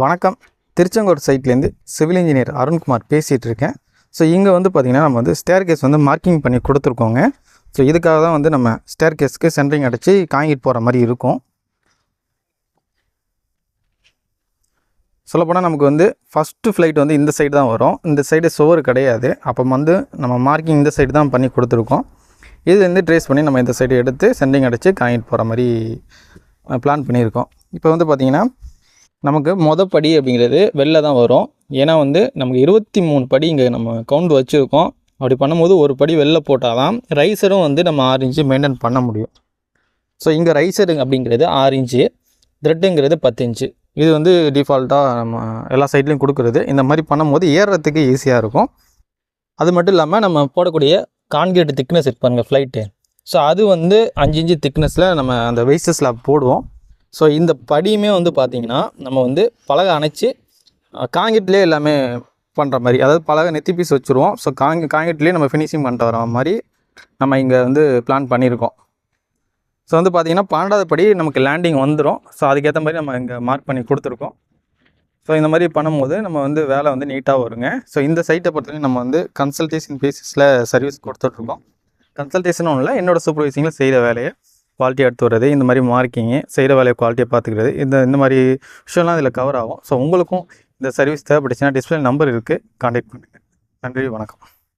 வணக்கம். திருச்செங்கோடு சைட்லேருந்து civil engineer Arunkumar பேசிகிட்டு இருக்கேன் ஸோ இங்கே வந்து பார்த்திங்கன்னா நம்ம வந்து ஸ்டேர் கேஸ் வந்து மார்க்கிங் பண்ணி கொடுத்துருக்கோங்க. ஸோ இதுக்காக தான் வந்து நம்ம ஸ்டேர் கேஸ்க்கு சென்ட்ரிங் அடித்து காங்கிட்டு போகிற மாதிரி இருக்கும். சொல்லப்போனால் நமக்கு வந்து ஃபஸ்ட்டு ஃப்ளைட் வந்து இந்த சைடு தான் வரும். இந்த சைடு சுவர் கிடையாது. அப்போ வந்து நம்ம மார்க்கிங் இந்த சைடு தான் பண்ணி கொடுத்துருக்கோம். இது வந்து ட்ரேஸ் பண்ணி நம்ம இந்த சைடு எடுத்து சென்ட்ரிங் அடித்து காங்கிட்டு போகிற மாதிரி பிளான் பண்ணியிருக்கோம். இப்போ வந்து பார்த்திங்கன்னா நமக்கு மொத படி அப்படிங்கிறது வெளில தான் வரும். ஏன்னா வந்து நமக்கு இருபத்தி மூணு படி இங்கே நம்ம கவுண்ட் வச்சுருக்கோம். அப்படி பண்ணும்போது ஒரு படி வெளில போட்டால் தான் ரைஸரும் வந்து நம்ம ஆறு இன்ச்சு மெயின்டைன் பண்ண முடியும். ஸோ இங்கே ரைசரு அப்படிங்கிறது ஆறு இன்ச்சு த்ரெட்டுங்கிறது பத்து இன்ச்சு இது வந்து டிஃபால்ட்டாக நம்ம எல்லா சைட்லேயும் கொடுக்குறது. இந்த மாதிரி பண்ணும்போது ஏறுறதுக்கு ஈஸியாக இருக்கும். அது மட்டும் இல்லாமல் நம்ம போடக்கூடிய கான்கிரீட் திக்னஸ் இருப்பாருங்க ஃப்ளைட்டு ஸோ அது வந்து அஞ்சு இன்ச்சு திக்னஸில் நம்ம அந்த வெய்ஸ்ட் ஸ்லாப் போடுவோம். ஸோ இந்த படியுமே வந்து பார்த்திங்கன்னா நம்ம வந்து பலகை அணைச்சி காங்கிட்லேயே எல்லாமே பண்ணுற மாதிரி அதாவது பலகை நெத்தி பீஸ் வச்சுருவோம். ஸோ காங்கி காங்கிட்லேயே நம்ம ஃபினிஷிங் பண்ணிட்டு வர மாதிரி நம்ம இங்கே வந்து பிளான் பண்ணியிருக்கோம். ஸோ வந்து பார்த்திங்கன்னா பன்னெண்டாவது படி நமக்கு லேண்டிங் வந்துடும் ஸோ அதுக்கேற்ற மாதிரி நம்ம இங்கே மார்க் பண்ணி கொடுத்துருக்கோம். ஸோ இந்த மாதிரி பண்ணும்போது நம்ம வந்து வேலை வந்து நீட்டாக வருங்க. ஸோ இந்த சைட்டை பொறுத்தவரைக்கும் நம்ம வந்து கன்சல்டேஷன் பேசிஸில் சர்வீஸ் கொடுத்துட்ருக்கோம் கன்சல்டேஷனும் இல்லை என்னோடய சூப்பர்வைசிங்கில் செய்கிற வேலையை குவாலிட்டியாக எடுத்து வர்றது இந்த மாதிரி மார்க்கிங்கு செய்கிற வேலையை குவாலிட்டியாக பார்த்துக்கிறது இந்த இந்த மாதிரி விஷயம்லாம் இதில் கவர் ஆகும். ஸோ உங்களுக்கும் இந்த சர்வீஸ் தேவைப்பட்டுச்சுன்னா டிஸ்பிளே நம்பர் இருக்குது காண்டாக்ட் பண்ணுங்கள் நன்றி வணக்கம்.